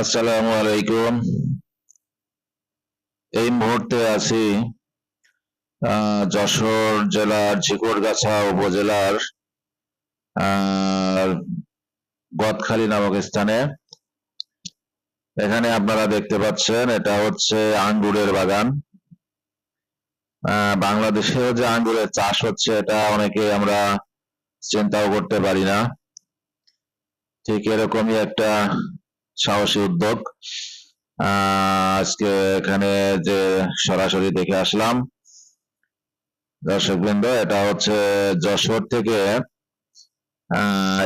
আসসালামু আলাইকুম। এই মুহূর্তে আছি যশোর জেলার ঝিকরগাছা উপজেলার গদখালি নামক স্থানে। এখানে আপনারা দেখতে পাচ্ছেন, এটা হচ্ছে আঙ্গুরের বাগান। বাংলাদেশেও যে আঙ্গুরের চাষ হচ্ছে, এটা অনেকে আমরা চিন্তাও করতে পারি না। ঠিক এরকমই একটা সাহসী উদ্যোগ। আজকে এখানে যে সরাসরি দেখে আসলাম দর্শক বৃন্দ এটা হচ্ছে যশোর থেকে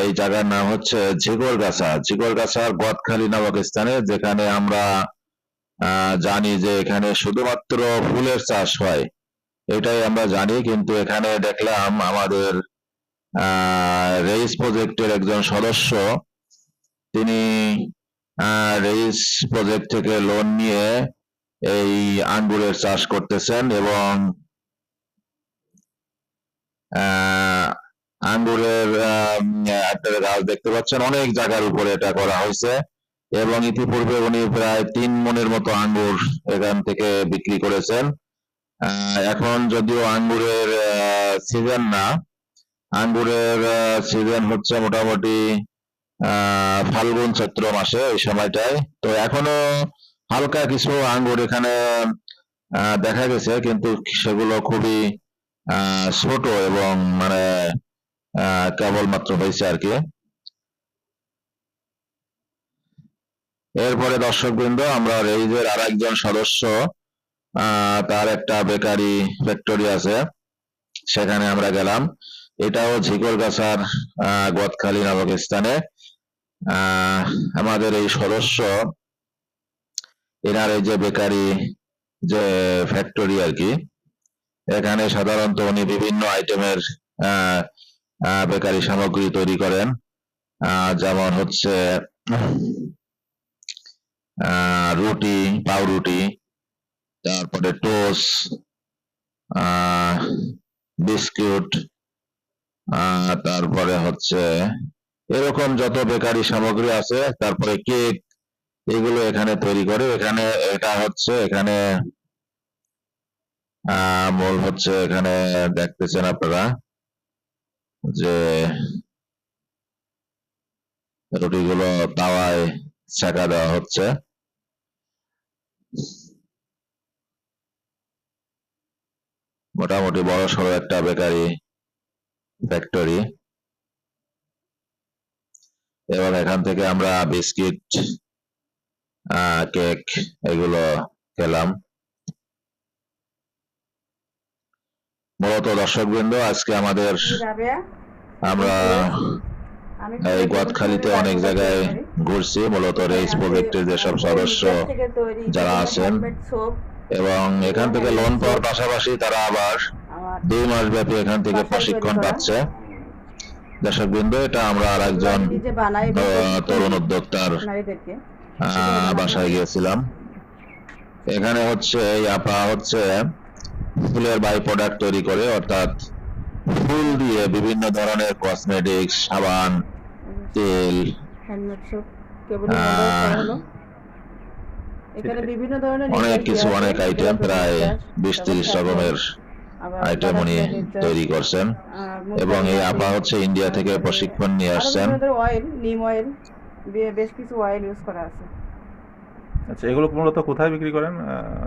এই জায়গার নাম হচ্ছে ঝিগরগাছা। ঝিগরগাছার গদখালি নামক স্থানে, যেখানে আমরা জানি যে এখানে শুধুমাত্র ফুলের চাষ হয়। এটাই আমরা জানি, কিন্তু এখানে দেখলাম আমাদের, আহ, রেইস প্রজেক্টের একজন সদস্য, তিনি রেইস প্রজেক্ট থেকে লোন নিয়ে এই আঙ্গুরের চাষ করতেছেন এবং আঙ্গুরের একটা গাছ দেখতে পাচ্ছেন, অনেক জায়গার উপরে এটা করা হয়েছে এবং ইতিপূর্বে উনি প্রায় তিন মনের মতো আঙ্গুর এখান থেকে বিক্রি করেছেন। এখন যদিও আঙ্গুরের সিজন না, আঙ্গুরের সিজন হচ্ছে মোটামুটি ফাল্গুন চৈত্র মাসে এই সময়টায়। তো এখনও হালকা কিছু আঙ্গুর এখানে দেখা গেছে, কিন্তু সেগুলো খুবই ছোট এবং মানে কেবলমাত্র হয়েছে আর কি। এরপরে দর্শকবৃন্দ, আমরা রেইজের আর একজন সদস্য তার একটা বেকারি ফ্যাক্টরি আছে, সেখানে আমরা গেলাম। এটাও ঝিকরগাছার গদখালি নামক স্থানে। আমাদের এই সদস্য, এনার যে বেকারি, যে ফ্যাক্টরি আর কি, এখানে সাধারণত উনি বিভিন্ন আইটেমের বেকারি সামগ্রী তৈরি করেন। যেমন হচ্ছে রুটি, পাউরুটি, তারপরে টোস বিস্কুট তারপরে হচ্ছে এরকম যত বেকারি সামগ্রী আছে, তারপরে কেক, এগুলো এখানে তৈরি করে। এখানে এটা হচ্ছে এখানে মূল হচ্ছে এখানে দেখতেছেন আপনারা যে রুটিগুলো তাওয়ায় সেকা দেওয়া হচ্ছে। মোটামুটি বড় সড়ো একটা বেকারি ফ্যাক্টরি। এবং এখান থেকে আমরা বিস্কিট আহ, কেক এগুলো খেলাম। মূলত দর্শকবৃন্দ আজকে আমাদের আমরা এই গদখালিতে অনেক জায়গায় ঘুরছি মূলত রেইস প্রজেক্টের যেসব সদস্য যারা আছেন এবং এখান থেকে লোন পাওয়ার পাশাপাশি তারা আবার দুই মাস ব্যাপী এখান থেকে প্রশিক্ষণ পাচ্ছে। দর্শকবৃন্দ এটা আমরা আর একজন তরুণ উদ্যোক্তার বাসায় গিয়েছিলাম। এখানে হচ্ছে আপা হচ্ছে ফুলের বাই প্রোডাক্ট তৈরি করে অর্থাৎ ফুল দিয়ে বিভিন্ন ধরনের কসমেটিক্স সাবান তেল হ্যান্ডমেড সব কেবল আহ, হলো। এখানে বিভিন্ন ধরনের অনেক কিছু অনেক আইটেম প্রায় বিশ তিরিশ রকমের আইটেম উনি তৈরি করছেন। এবং এই আপা হচ্ছে ইন্ডিয়া থেকে প্রশিক্ষণ নিয়ে আসছেন। অয়েল নিম অয়েল বেশ কিছু অয়েল ইউজ করা আছে। আচ্ছা এগুলো মূলত কোথায় বিক্রি করেন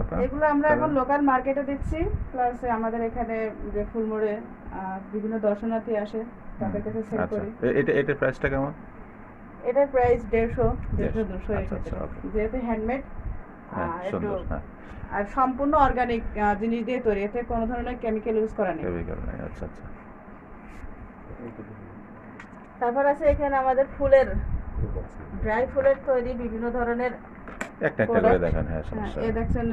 আপনারা? এগুলো আমরা এখন লোকাল মার্কেটে দিচ্ছি প্লাস আমাদের এখানে যে ফুলমোড়ে বিভিন্ন দর্শনার্থী আসে তাদের কাছে সেল আচ্ছা করি। এটা এটার প্রাইসটা কেমন? এটার প্রাইস দেড়শো দেড়শো দুশো আচ্ছা, আচ্ছা, যেহেতু হ্যান্ডমেড হ্যাঁ সুন্দর হ্যাঁ। আর সম্পূর্ণ অর্গানিক জিনিস দিয়ে তৈরি। এতে কোনো ধরনের কেমিক্যাল ইউজ করা নেই। কেমিক্যাল নাই আচ্ছা আচ্ছা। তারপর আছে এখানে আমাদের ফুলের ড্রাই ফুলের তৈরি বিভিন্ন ধরনের একটা একটা করে। দেখেন হ্যাঁ হ্যাঁ, সমস্যা এ নেই। দেখছেন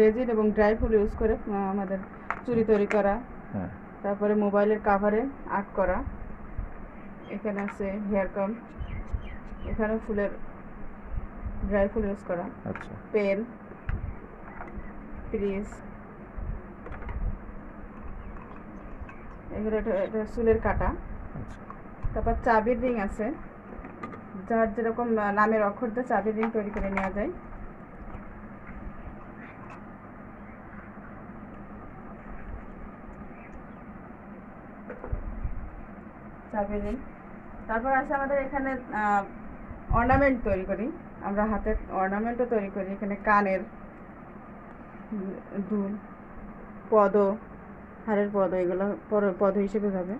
রেজিন এবং ড্রাই ফুল ইউজ করে আমাদের চুরি তৈরি করা। হ্যাঁ। তারপরে মোবাইলের কাভারে আর্ট করা। এখানে আছে হেয়ার কাম এখানে ফুলের ড্রাই ফুল ইউজ করা। আচ্ছা। পেন ফ্রিজ এগুলো এটা চুলের কাটা। আচ্ছা। তারপর চাবির রিং আছে। যার যেরকম নামের অক্ষর দিয়ে চাবি রিং তৈরি করে নেওয়া যায়। চাবি রিং তারপর আছে আমাদের এখানে অর্নামেন্ট তৈরি করি। আমরা হাতের অর্নামেন্টও তৈরি করি এখানে কানের দুল পদ হাড়ের পদ এগুলো পদ হিসেবে যাবে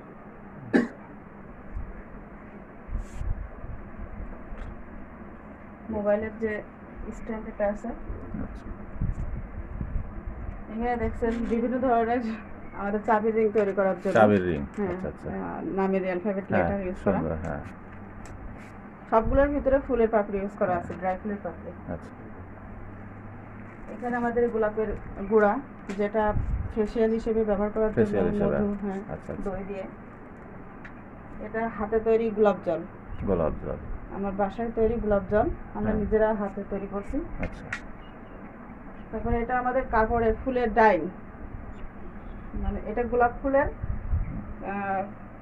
মোবাইলের যে স্ট্যান্ড এটা আছে। আচ্ছা। এখানে দেখছেন বিভিন্ন ধরনের আমাদের চাবি রিং তৈরি করার জন্য। চাবির রিং হ্যাঁ আচ্ছা আচ্ছা। নামের অ্যালফাবেট লেটার ইউজ করা। হ্যাঁ। সবগুলোর ভিতরে ফুলের পাপড়ি ইউজ করা আছে ড্রাই ফুলের পাপড়ি। আচ্ছা। এখানে আমাদের গোলাপের গুঁড়া যেটা ফেসিয়াল হিসেবে ব্যবহার করার জন্য Facial হিসেবে, হ্যাঁ আচ্ছা আচ্ছা। দই দিয়ে। এটা হাতে তৈরি গোলাপ জল। গোলাপ জল। আমার বাসায় তৈরি গোলাপ জল আমরা হ্যাঁ। নিজেরা হাতে তৈরি করছি। আচ্ছা। তারপরে এটা আমাদের কাপড়ের ফুলের ডাই মানে এটা গোলাপ ফুলের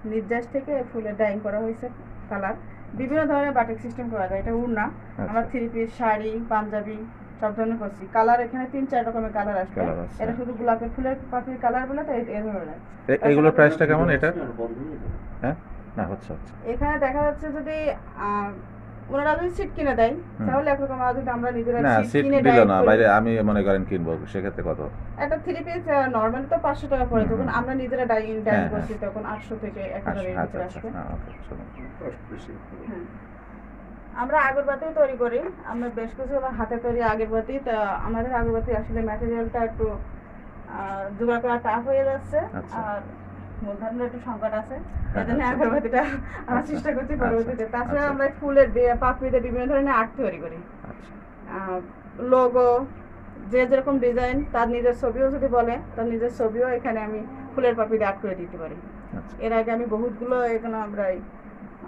নির্যাস থেকে ফুলের ডাইং করা হয়েছে কালার। বিভিন্ন ধরনের বাটিক সিস্টেম করা যায়। এটা উড়না আমরা থ্রি পিস শাড়ি পাঞ্জাবি সব ধরনের করছি। কালার এখানে তিন চার রকমের কালার আসবে। এটা শুধু গোলাপের ফুলের পাখির কালার বলে তো এই ধরনের। এইগুলোর প্রাইসটা কেমন এটা? হ্যাঁ? না হচ্ছে হচ্ছে। এখানে দেখা যাচ্ছে যদি ওনারা যদি সিট কিনে দেয়। তাহলে একরকম আর যদি আমরা নিজেরা না সিট দিল না বাইরে আমি মনে করেন কিনবো সেক্ষেত্রে কত? একটা থ্রি পিস নর্মাল তো পাঁচশো টাকা পড়ে যখন আমরা নিজেরা ডাই ডাই হ্যাঁ, করছি তখন আটশো থেকে এক আচ্ছা হাজারের আচ্ছা ভিতরে আচ্ছা আসবে হ্যাঁ। আমরা আগরবাতিও তৈরি করি আমরা বেশ কিছু আমার হাতে তৈরি আগরবাতি তা আমাদের আগরবাতি আসলে ম্যাটেরিয়ালটা একটু জোগাড় করা টাফ হয়ে যাচ্ছে। আচ্ছা। আর মূলধনের একটু সংকট আছে। হ্যাঁ, এই জন্য আচ্ছা। আগরবাতিটা আমরা আচ্ছা, চেষ্টা করছি পরবর্তীতে। তাছাড়া আচ্ছা। আমরা ফুলের পাপড়িতে বিভিন্ন ধরনের আর্ট তৈরি করি। লোগো যে যেরকম ডিজাইন তার নিজের ছবিও যদি বলে তার নিজের ছবিও এখানে আমি ফুলের পাপড়ি আর্ট করে দিতে পারি। এর আগে আমি বহুতগুলো এখানে আমরা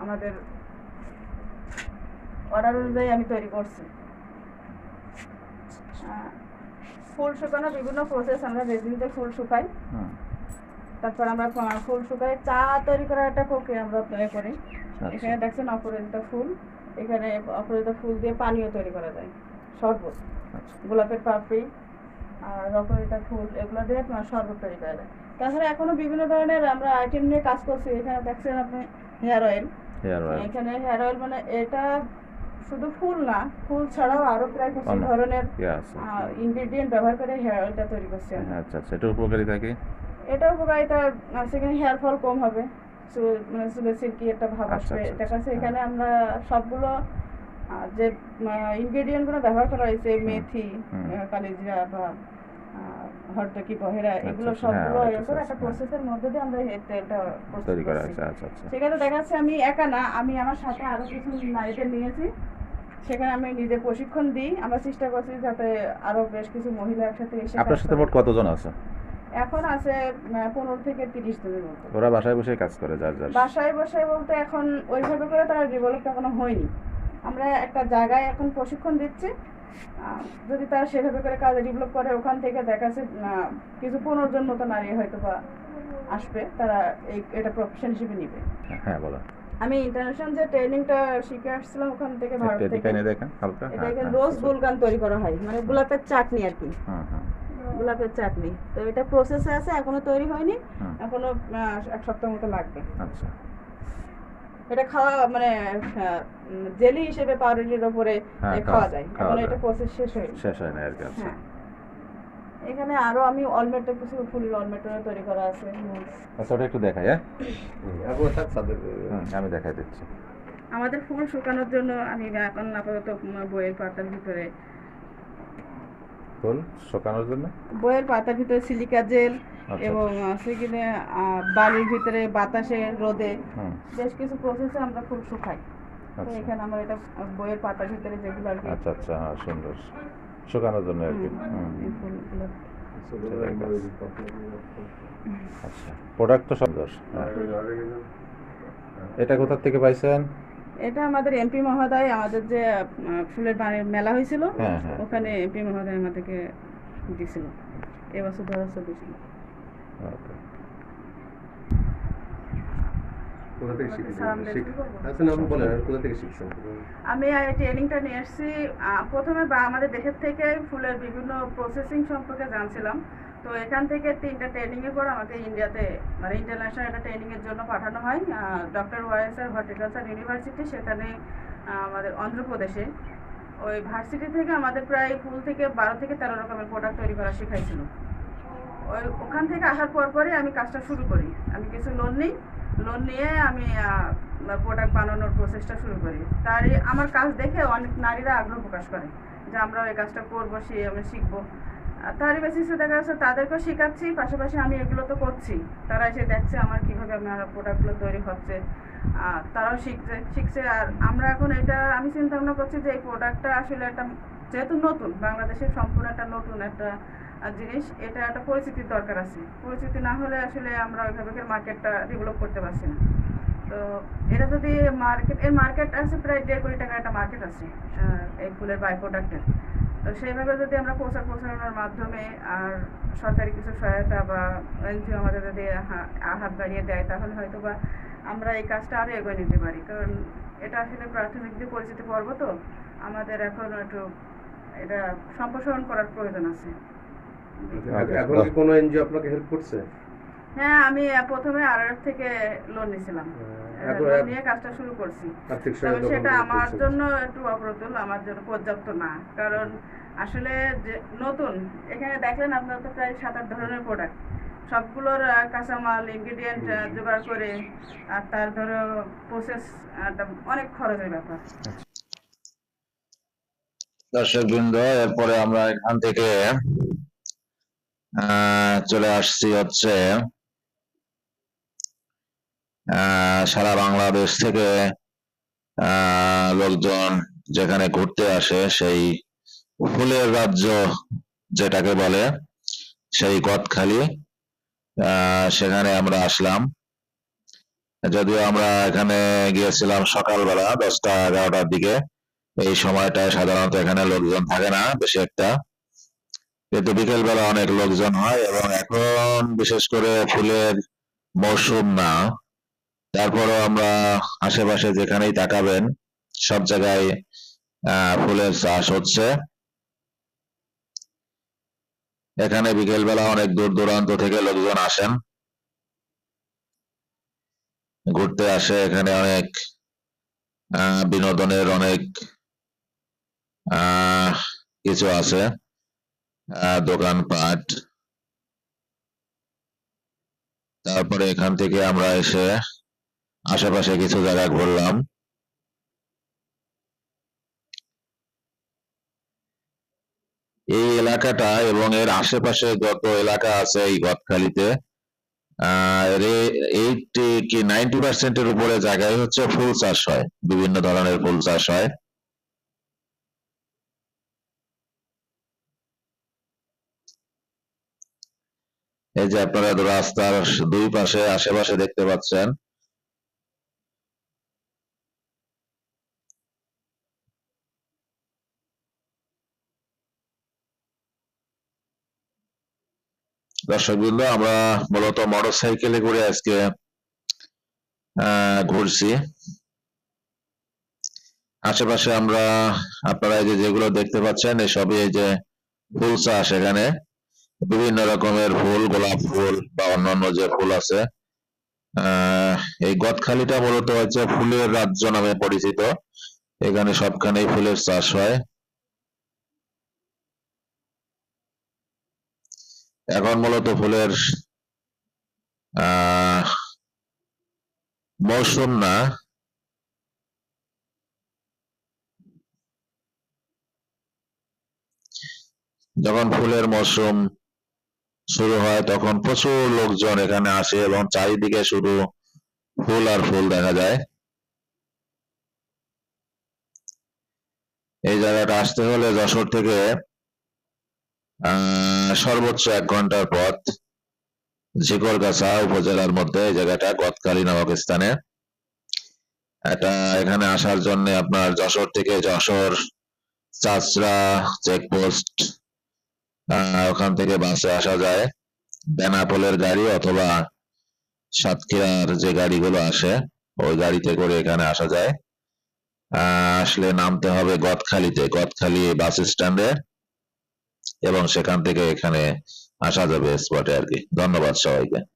আমাদের অর্ডার অনুযায়ী আমি তৈরি করছি। ফুল শুকানো বিভিন্ন প্রসেস আমরা রেজিনতে ফুল শুকাই। তারপর আমরা ফুল শুকাই চা তৈরি করার একটা প্রক্রিয়া আমরা করি। আচ্ছা। এখানে দেখছেন অপরাজিতা ফুল। এখানে অপরাজিতা ফুল দিয়ে পানীয় তৈরি করা যায়। শরবত। আচ্ছা। গোলাপের পাপড়ি আর অপরাজিতা ফুল এগুলো দিয়ে শরবত তৈরি করা যায়। তাছাড়া এখনও বিভিন্ন ধরনের আমরা আইটেম নিয়ে কাজ করছি। এখানে দেখছেন আপনি হেয়ার অয়েল এখানে হেয়ার অয়েল মানে এটা শুধু ফুল না ফুল ছাড়াও আরও প্রায় কিছু ধরনের ইনগ্রেডিয়েন্ট ব্যবহার করে হেয়ার অয়েলটা তৈরি করছি। হ্যাঁ আচ্ছা আচ্ছা। উপকারিতা কি? এটা উপকারিতা এখানে হেয়ার ফল কম হবে। চুল মানে চুলের সিল্কি একটা ভাব আচ্ছা, আসবে আচ্ছা, দেখা যাচ্ছে আচ্ছা, এখানে আমরা সবগুলো যে ইনগ্রেডিয়েন্টগুলো ব্যবহার করা হয়েছে মেথি। কালিজিরা বা হরতকি বহেরা এগুলো হ্যাঁ, সবগুলো একটা হ্যাঁ। প্রসেসের মধ্যে দিয়ে আমরা এই তেলটা প্রস্তুত তৈরি করা। আছে আচ্ছা আচ্ছা। সেখানে দেখা যাচ্ছে আমি একা না আমি আমার সাথে আরও কিছু নারীদের নিয়েছি। সেখানে আমি নিজে প্রশিক্ষণ দিই। আমরা চেষ্টা করছি যাতে আরও বেশ কিছু মহিলা একসাথে এসে আপনার সাথে মোট কতজন আছে? এখন আছে পনেরো থেকে তিরিশ জনের মতো। ওরা বাসায় বসে কাজ করে যার যার। বাসায় বসে বলতে এখন ওইভাবে করে তারা ডেভেলপ এখনও হয়নি। আমরা একটা জায়গায় এখন প্রশিক্ষণ দিচ্ছি। যদি তারা সেভাবে করে কাজ ডেভেলপ করে ওখান থেকে দেখা যাচ্ছে কিছু পনেরো জন মতো নারী হয়তো বা আসবে তারা এই এটা প্রফেশন হিসেবে নিবে। হ্যাঁ বলো। আমি ইন্টারন্যাশনাল যে ট্রেনিংটা শিখে আসছিলাম ওখান থেকে ভারত থেকে। দেখেন হালকা। এটা হ্যাঁ, হ্যাঁ, রোজ। গুলকান তৈরি করা হয় মানে গোলাপের চাটনি আর কি। হুম হুম। গোলাপের চাটনি। তো এটা প্রসেসে আছে এখনও তৈরি হয়নি এখনও এক সপ্তাহ মতো লাগবে। আচ্ছা। এটা খাওয়া মানে জেলি হিসেবে পাউরুটির ওপরে হ্যাঁ, খাওয়া যায়। এখন এটা প্রসেস শেষ হয়নি। শেষ হয় না আর কি আচ্ছা। হ্যাঁ এখানে আরও আমি অলমেটো কিছু ফুলের অলমেটো তৈরি করা আছে আচ্ছা ওটা একটু দেখাই হ্যাঁ? আমি দেখাই দিচ্ছি। আমাদের ফুল শুকানোর জন্য আমি এখন আপাতত বইয়ের পাতার ভিতরে ফুল শুকানোর জন্য? বইয়ের পাতার ভিতরে সিলিকা জেল আচ্ছা। এবং সেখানে বালির ভিতরে বাতাসে রোদে বেশ কিছু প্রসেসে আমরা ফুল শুকাই। আচ্ছা। এখানে আমার এটা বইয়ের পাতার ভিতরে যেগুলো আর কি আচ্ছা আচ্ছা হ্যাঁ সুন্দর। শুকানোর জন্য আর কি। আচ্ছা প্রোডাক্ট তো সুন্দর হ্যাঁ। এটা কোথা থেকে পাইছেন? এটা আমাদের এমপি মহোদয় আমাদের যে ফুলের বাণী- মেলা হয়েছিল হ্যাঁ হ্যাঁ। ওখানে এমপি মহোদয় আমাদেরকে দিছিল। এবছর হাজার চব্বিশ আমি এই ট্রেনিংটা নিয়ে এসেছি। আহ, প্রথমে বা আমাদের দেশের থেকে ফুলের বিভিন্ন প্রসেসিং সম্পর্কে জানছিলাম। তো এখান থেকে তিনটা ট্রেনিংয়ের পর আমাকে ইন্ডিয়াতে মানে ইন্টারন্যাশনাল একটা ট্রেনিংয়ের জন্য পাঠানো হয়। ডক্টর ওয়াইএসআর হর্টিকালচার ইউনিভার্সিটি সেখানে আমাদের অন্ধ্রপ্রদেশে। ওই ভার্সিটি থেকে আমাদের প্রায় ফুল থেকে বারো থেকে তেরো রকমের প্রোডাক্ট তৈরি করা শেখাইছিল। ওই, ওখান থেকে আসার পর পরে আমি কাজটা শুরু করি। আমি কিছু লোন নিই। লোন নিয়ে আমি প্রোডাক্ট বানানোর প্রসেসটা শুরু করি। তারই, আমার কাজ দেখে অনেক নারীরা আগ্রহ প্রকাশ করে যে আমরাও এই কাজটা করব, সে আমি শিখব। তারই বেসিসে দেখা যাচ্ছে তাদেরকেও শেখাচ্ছি, পাশাপাশি আমি এগুলো তো করছি। তারা এসে দেখছে আমার কীভাবে আমার প্রোডাক্টগুলো তৈরি হচ্ছে। তারাও শিখছে শিখছে। আর আমরা এখন এটা, আমি চিন্তা ভাবনা করছি যে এই প্রোডাক্টটা আসলে একটা, যেহেতু নতুন, বাংলাদেশের সম্পূর্ণ একটা নতুন একটা জিনিস, এটা একটা পরিচিতির দরকার আছে। পরিচিতি না হলে আসলে আমরা ওইভাবে মার্কেটটা ডেভেলপ করতে পারছি না। তো এটা যদি মার্কেট এর মার্কেট আছে প্রায় দেড় কোটি টাকার একটা মার্কেট আছে এই ফুলের বাই প্রোডাক্টের তো সেইভাবে যদি আমরা প্রচার প্রচারণার মাধ্যমে আর সরকারি কিছু সহায়তা বা এনজিও আমাদের যদি হাত বাড়িয়ে দেয় তাহলে হয়তো বা আমরা এই কাজটা আরও এগিয়ে নিতে পারি। কারণ এটা আসলে প্রাথমিক যে পরিচিতি পর্ব তো আমাদের এখন একটু এটা সম্প্রসারণ করার প্রয়োজন আছে। আচ্ছা, এখন কোনো এনজিও আপনাকে হেল্প করছে? হ্যাঁ আমি প্রথমে আর থেকে লোন নিয়েছিলাম। লোন নিয়ে কাজটা শুরু করছি। তবে সেটা আমার জন্য একটু অপ্রতুল আমার জন্য পর্যাপ্ত না। কারণ আসলে যে নতুন এখানে দেখলেন আপনার তো প্রায় সাত আট ধরনের প্রোডাক্ট সবগুলোর কাঁচামাল ইনগ্রিডিয়েন্ট জোগাড় করে আর তার ধরো প্রসেস অনেক খরচের ব্যাপার। দর্শক বৃন্দ এরপরে আমরা এখান থেকে আহ, চলে আসছি হচ্ছে সারা বাংলাদেশ থেকে লোকজন যেখানে ঘুরতে আসে, সেই ফুলের রাজ্য যেটাকে বলে, সেই গদখালি সেখানে আমরা আসলাম। যদিও আমরা এখানে গিয়েছিলাম সকালবেলা, দশটা, এগারোটার দিকে। এই সময়টায় সাধারণত এখানে লোকজন থাকে না, বেশি একটা। কিন্তু বিকেলবেলা অনেক লোকজন হয় এবং এখন বিশেষ করে ফুলের মৌসুম না। তারপরেও আমরা আশেপাশে যেখানেই তাকাবেন, সব জায়গায় ফুলের চাষ হচ্ছে। এখানে বিকেল বেলা অনেক দূর দূরান্ত থেকে লোকজন আসেন। ঘুরতে আসে এখানে অনেক বিনোদনের অনেক কিছু আছে দোকানপাট। তারপরে এখান থেকে আমরা এসে আশেপাশে কিছু জায়গা ঘুরলাম। এই এলাকাটা এবং এর আশেপাশে যত এলাকা আছে এই গদখালিতে উপরে জায়গায় হচ্ছে ফুল চাষ হয়, বিভিন্ন ধরনের ফুল চাষ হয়। এই যে আপনারা রাস্তার দুই পাশে আশেপাশে দেখতে পাচ্ছেন দর্শকবৃন্দ আমরা মূলত মোটর সাইকেলে করে আজকে ঘুরছি। আশেপাশে আমরা, আপনারা এই যেগুলো দেখতে পাচ্ছেন এসবই এই যে ফুল চাষ এখানে। বিভিন্ন রকমের ফুল, গোলাপ ফুল বা অন্যান্য যে ফুল আছে। এই গদখালিটা মূলত হচ্ছে ফুলের রাজ্য নামে পরিচিত। এখানে সবখানেই ফুলের চাষ হয়। এখন মূলত ফুলের মৌসুম না। যখন ফুলের মৌসুম শুরু হয়, তখন প্রচুর লোকজন এখানে আসে এবং চারিদিকে শুধু ফুল আর ফুল দেখা যায়। এই জায়গাটা আসতে হলে যশোর থেকে সর্বোচ্চ এক ঘণ্টার পথ ঝিকরগাছা উপজেলার মধ্যে জায়গাটা গদখালি নামক স্থানে। এটা এখানে আসার জন্য আপনার যশোর থেকে যশোর, চাচড়া চেকপোস্ট ওখান থেকে বাসে আসা যায়। বেনাপোলের গাড়ি অথবা সাতক্ষীরার যে গাড়িগুলো আসে, ওই গাড়িতে করে এখানে আসা যায়। আসলে নামতে হবে গদখালিতে। গদখালি বাস স্ট্যান্ডে এবং সেখান থেকে এখানে আসা যাবে স্পটে আর কি। ধন্যবাদ সবাইকে।